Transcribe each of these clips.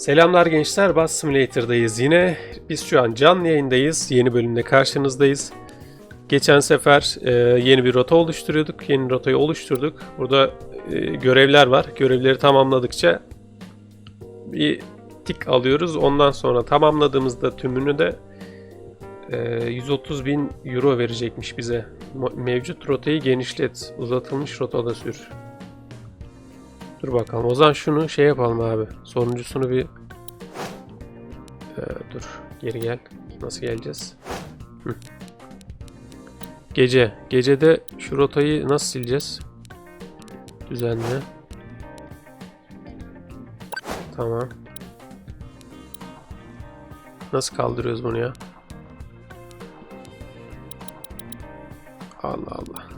Selamlar gençler, Bus Simulator'dayız yine. Biz şu an canlı yayındayız. Yeni bölümde karşınızdayız. Geçen sefer e, yeni bir rota oluşturuyorduk. Yeni rotayı oluşturduk. Burada e, görevler var. Görevleri tamamladıkça bir tik alıyoruz. Ondan sonra tamamladığımızda tümünü de e, 130 bin euro verecekmiş bize. Mevcut rotayı genişlet. Uzatılmış rotada sür. Dur bakalım. O zaman şunu şey yapalım abi. Sonuncusunu bir Ee, dur. Geri gel. Nasıl geleceğiz? Hı. Gece. Gecede şu rotayı nasıl sileceğiz? Düzenle. Tamam. Nasıl kaldırıyoruz bunu ya? Allah Allah.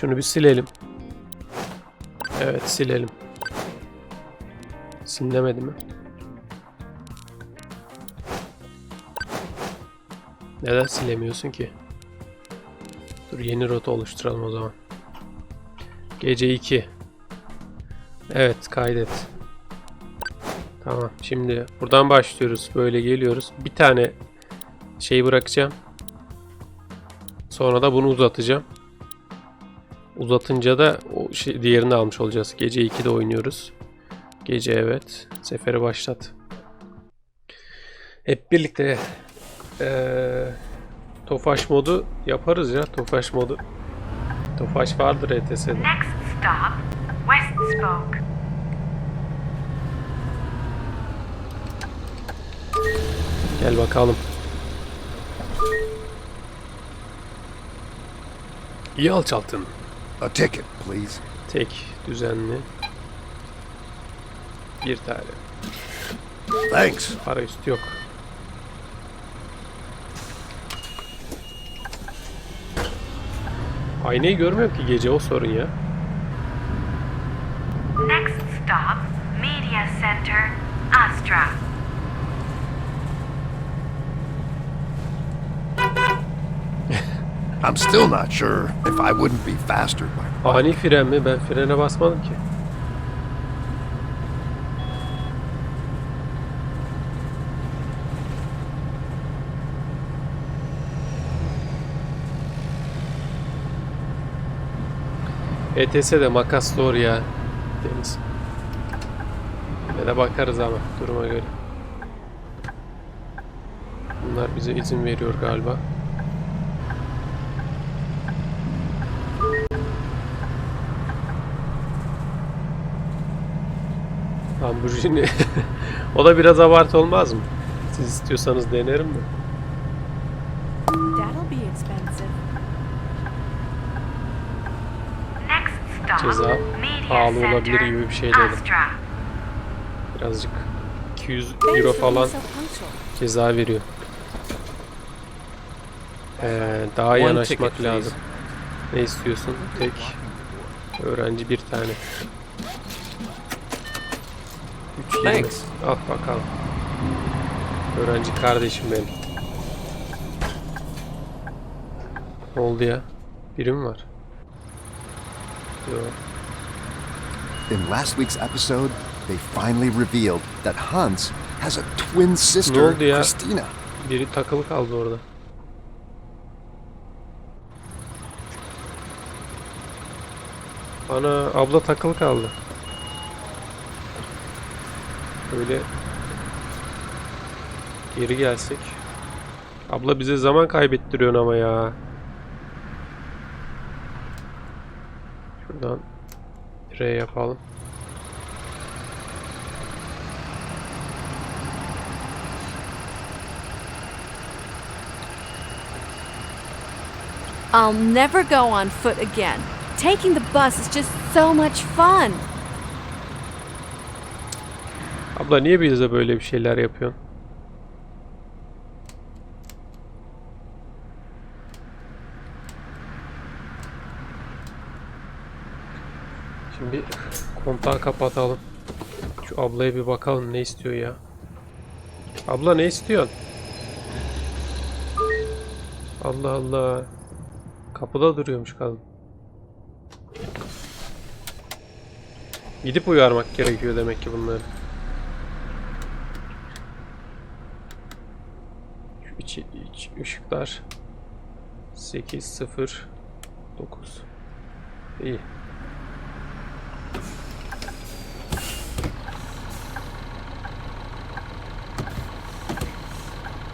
Şunu bir silelim. Evet silelim. Silinemedi mi? Neden silemiyorsun ki? Dur yeni rota oluşturalım o zaman. Gece 2. Evet kaydet. Tamam şimdi buradan başlıyoruz. Böyle geliyoruz. Bir tane şey bırakacağım. Sonra da bunu uzatacağım. Uzatınca da o şey, diğerini almış olacağız. Gece 2'de oynuyoruz. Gece evet. Seferi başlat. Hep birlikte eee Tofaş modu yaparız ya. Tofaş modu. Tofaş vardır ETS'de. Next stop, West Spoke. Gel bakalım. İyi alçaltın. A ticket, please. Tek düzenli. Bir tane. Thanks. Para üstü yok. Aynayı görmüyorum ki gece o sorun ya. Next stop, Media Center, Astra. I'm still not sure if I wouldn't be faster by Ani fren mi? Ben frene basmadım ki. ETS de makas doğru ya. Deniz. Ve de bakarız ama duruma göre. Bunlar bize izin veriyor galiba. Lamborghini. o da biraz abartı olmaz mı? Siz istiyorsanız denerim de. That'll be expensive. Next stop, Ceza pahalı olabilir gibi bir şey dedim. Birazcık 200 Thanks euro falan ceza veriyor. Ee, daha yanaşmak lazım. Ne istiyorsun? Tek öğrenci bir tane. Thanks. Al bakalım. Öğrenci kardeşim benim. Ne oldu ya? Biri mi var? Yok. In last week's episode, they finally revealed that Hans has a twin sister, Ne oldu ya? Christina. Biri takılı kaldı orada. Ana abla takılı kaldı. Böyle geri gelsek. Abla bize zaman kaybettiriyorsun ama ya. Şuradan R yapalım. I'll never go on foot again. Taking the bus is just so much fun. Abla niye bize böyle bir şeyler yapıyorsun? Şimdi kontağı kapatalım. Şu ablaya bir bakalım ne istiyor ya. Abla ne istiyorsun? Allah Allah. Kapıda duruyormuş kadın. Gidip uyarmak gerekiyor demek ki bunları. Işıklar 8 0 9 İyi.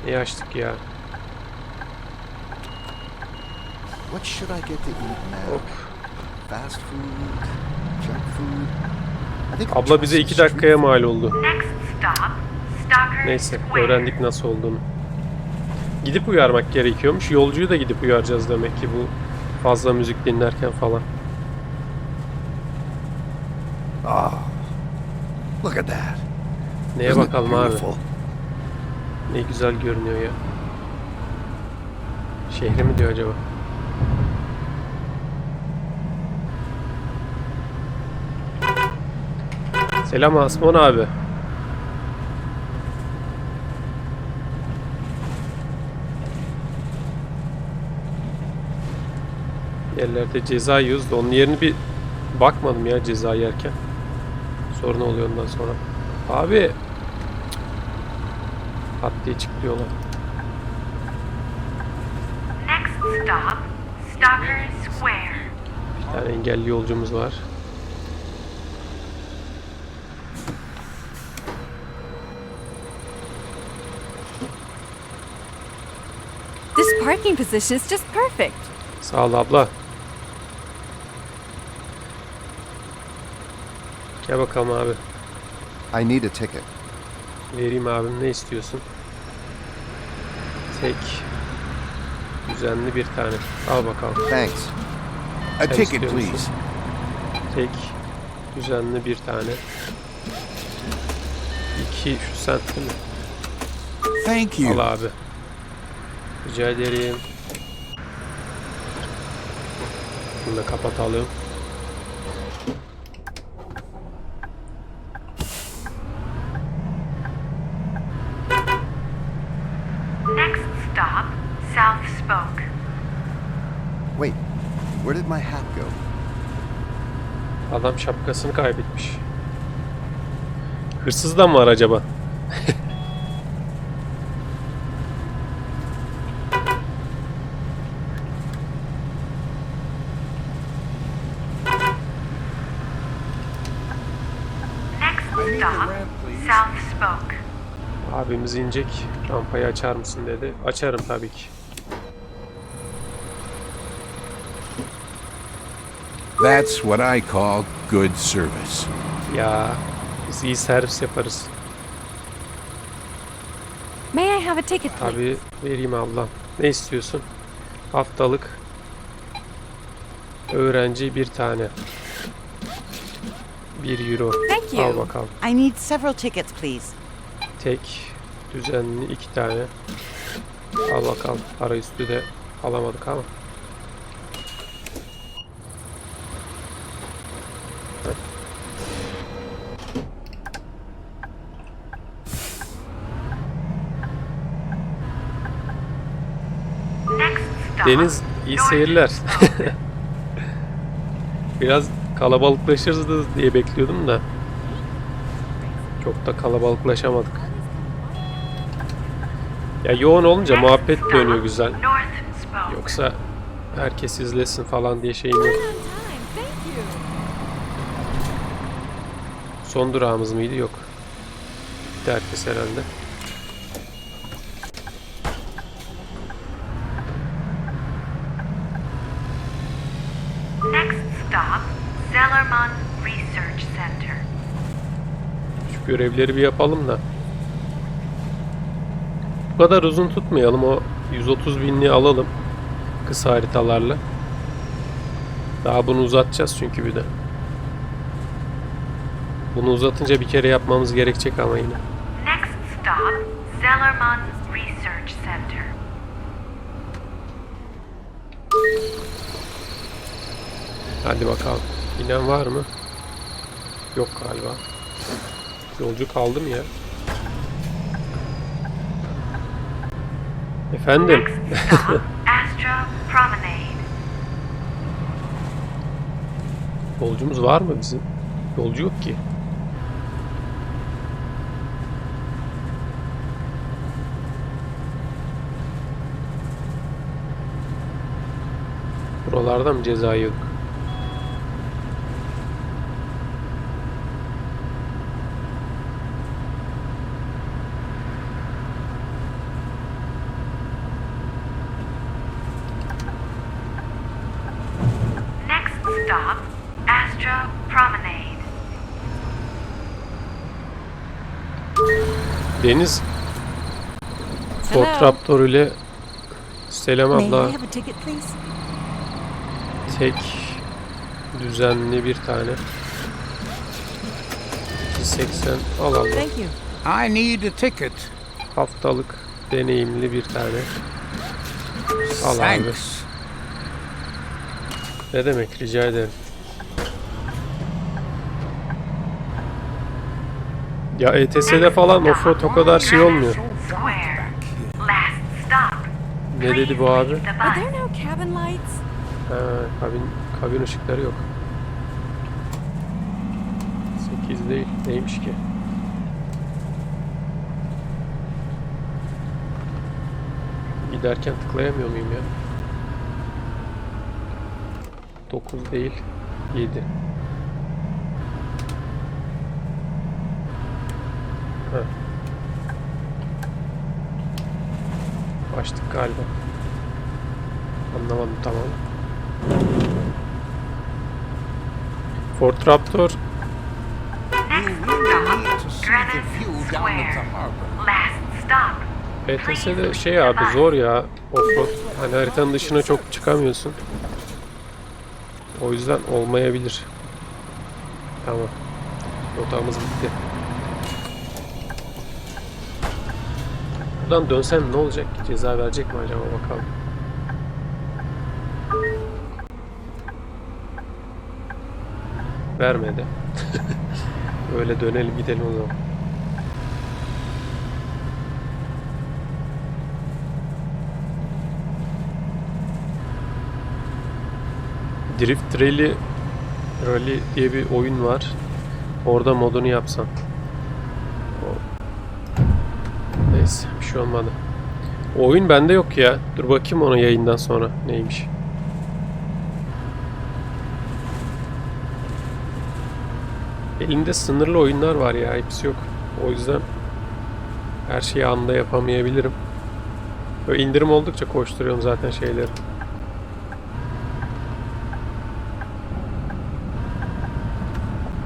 İyi açtık ya. What should I get to eat now? Hop. Fast food? Junk food? I think I'll Abla bize some 2 street dakikaya mal oldu. Next stop, Stalker Neyse öğrendik nasıl olduğunu. Gidip uyarmak gerekiyormuş. Yolcuyu da gidip uyaracağız demek ki bu fazla müzik dinlerken falan. Oh, look at that. Neye bakalım abi? Ne güzel görünüyor ya. Şehri mi diyor acaba? Selam Asmon abi. Yerlerde ceza yiyoruz da onun yerini bir bakmadım ya ceza yerken. Sorun oluyor ondan sonra. Abi Pat diye çıkıyorlar. Next stop, Stalker Square. Bir tane engelli yolcumuz var. This parking position is just perfect. Sağ ol abla. Gel bakalım abi. I need a ticket. Vereyim abim ne istiyorsun? Tek. Düzenli bir tane. Al bakalım. Thanks. A Sen ticket, istiyor musun? please. Tek. Düzenli bir tane. İki şu sent değil mi? Thank Al abi. Rica ederim. Bunu da kapatalım. Next stop, South Spoke. Wait, where did my hat go? Adam şapkasını kaybetmiş. Hırsız da mı var acaba? Abimiz inecek. Rampayı açar mısın dedi. Açarım tabii ki. That's what I call good service. Ya biz iyi servis yaparız. May I have a ticket, please? Tabii vereyim ablam. Ne istiyorsun? Haftalık öğrenci bir tane. Bir euro. Thank you. Al bakalım. I need several tickets, please. Tek düzenli iki tane. Al bakalım. Para üstü de alamadık ama. Next stop, Deniz iyi seyirler. Biraz kalabalıklaşırız diye bekliyordum da. Çok da kalabalıklaşamadık. Ya yoğun olunca muhabbet dönüyor güzel. Yoksa herkes izlesin falan diye şeyim yok. Son durağımız mıydı? Yok. Bitti herkes herhalde. Next stop, Zellerman Research Center. Şu görevleri bir yapalım da. Bu kadar uzun tutmayalım. O 130 binliği alalım. Kısa haritalarla. Daha bunu uzatacağız çünkü bir de. Bunu uzatınca bir kere yapmamız gerekecek ama yine. Next stop, Zellerman Research Center. Hadi bakalım. İnen var mı? Yok galiba. Yolcu kaldı mı ya? Efendim? Yolcumuz var mı bizim? Yolcu yok ki. Buralarda mı ceza yok? Next stop, Astra Promenade. Deniz. Ford Hello. Raptor ile Selam abla. Tek düzenli bir tane. 280 al abla Thank you. I need a ticket. haftalık deneyimli bir tane. Al abi. Ne demek? Rica ederim ya ETS'de falan offroad o kadar şey olmuyor ne dedi bu abi? Ha, kabin, kabin ışıkları yok. 8 değil. Neymiş ki? Giderken tıklayamıyor muyum ya? 9 değil. 7. Açtık galiba. Anlamadım tamam. Ford Raptor. ETS'de şey abi zor ya offroad. Hani haritanın dışına çok çıkamıyorsun. O yüzden olmayabilir. Tamam. Rotamız bitti. Buradan dönsem ne olacak? Ceza verecek mi acaba bakalım. Vermedi. Öyle dönelim gidelim o zaman. Drift Rally Rally diye bir oyun var. Orada modunu yapsan. O- Neyse bir şey olmadı. O oyun bende yok ya. Dur bakayım ona yayından sonra neymiş. Elimde sınırlı oyunlar var ya hepsi yok. O yüzden her şeyi anda yapamayabilirim. Böyle indirim oldukça koşturuyorum zaten şeyleri.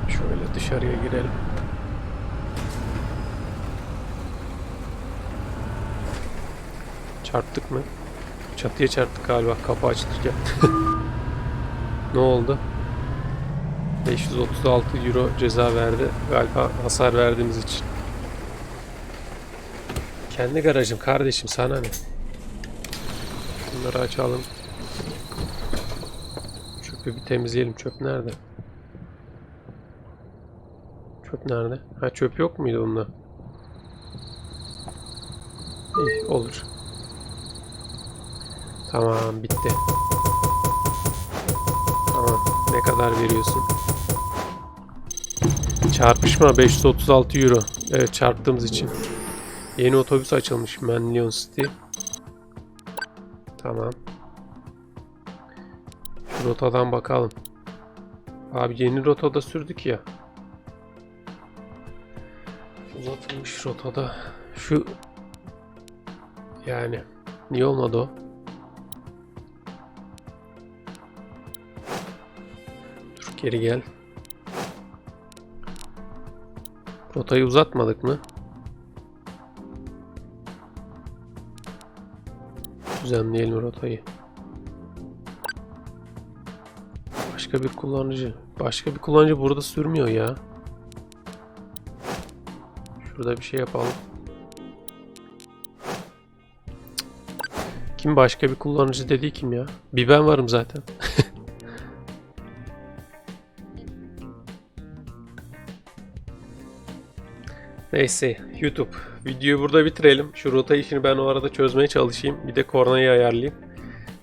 Şöyle dışarıya girelim. Çarptık mı? Çatıya çarptık galiba kapı açılırken. ne oldu? 536 euro ceza verdi. Galiba hasar verdiğimiz için. Kendi garajım kardeşim sana ne? Bunları açalım. Çöpü bir temizleyelim. Çöp nerede? Çöp nerede? Ha çöp yok muydu bunda? İyi olur. Tamam bitti. Tamam. Ne kadar veriyorsun? Çarpışma 536 euro. Evet çarptığımız için. Yeni otobüs açılmış Manlion City. Tamam. Şu rotadan bakalım. Abi yeni rotada sürdük ya. Uzatılmış rotada. Şu yani niye olmadı o? Geri gel. Rotayı uzatmadık mı? Düzenleyelim rotayı. Başka bir kullanıcı. Başka bir kullanıcı burada sürmüyor ya. Şurada bir şey yapalım. Kim başka bir kullanıcı dediği kim ya? Bir ben varım zaten. Neyse YouTube videoyu burada bitirelim. Şu rota işini ben o arada çözmeye çalışayım. Bir de kornayı ayarlayayım.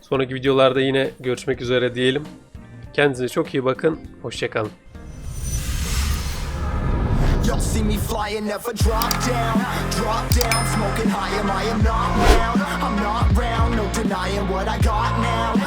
Sonraki videolarda yine görüşmek üzere diyelim. Kendinize çok iyi bakın. Hoşçakalın. round. See me flying, never drop down. Drop down, smoking high, am I am not round. I'm not round, no denying what I got now.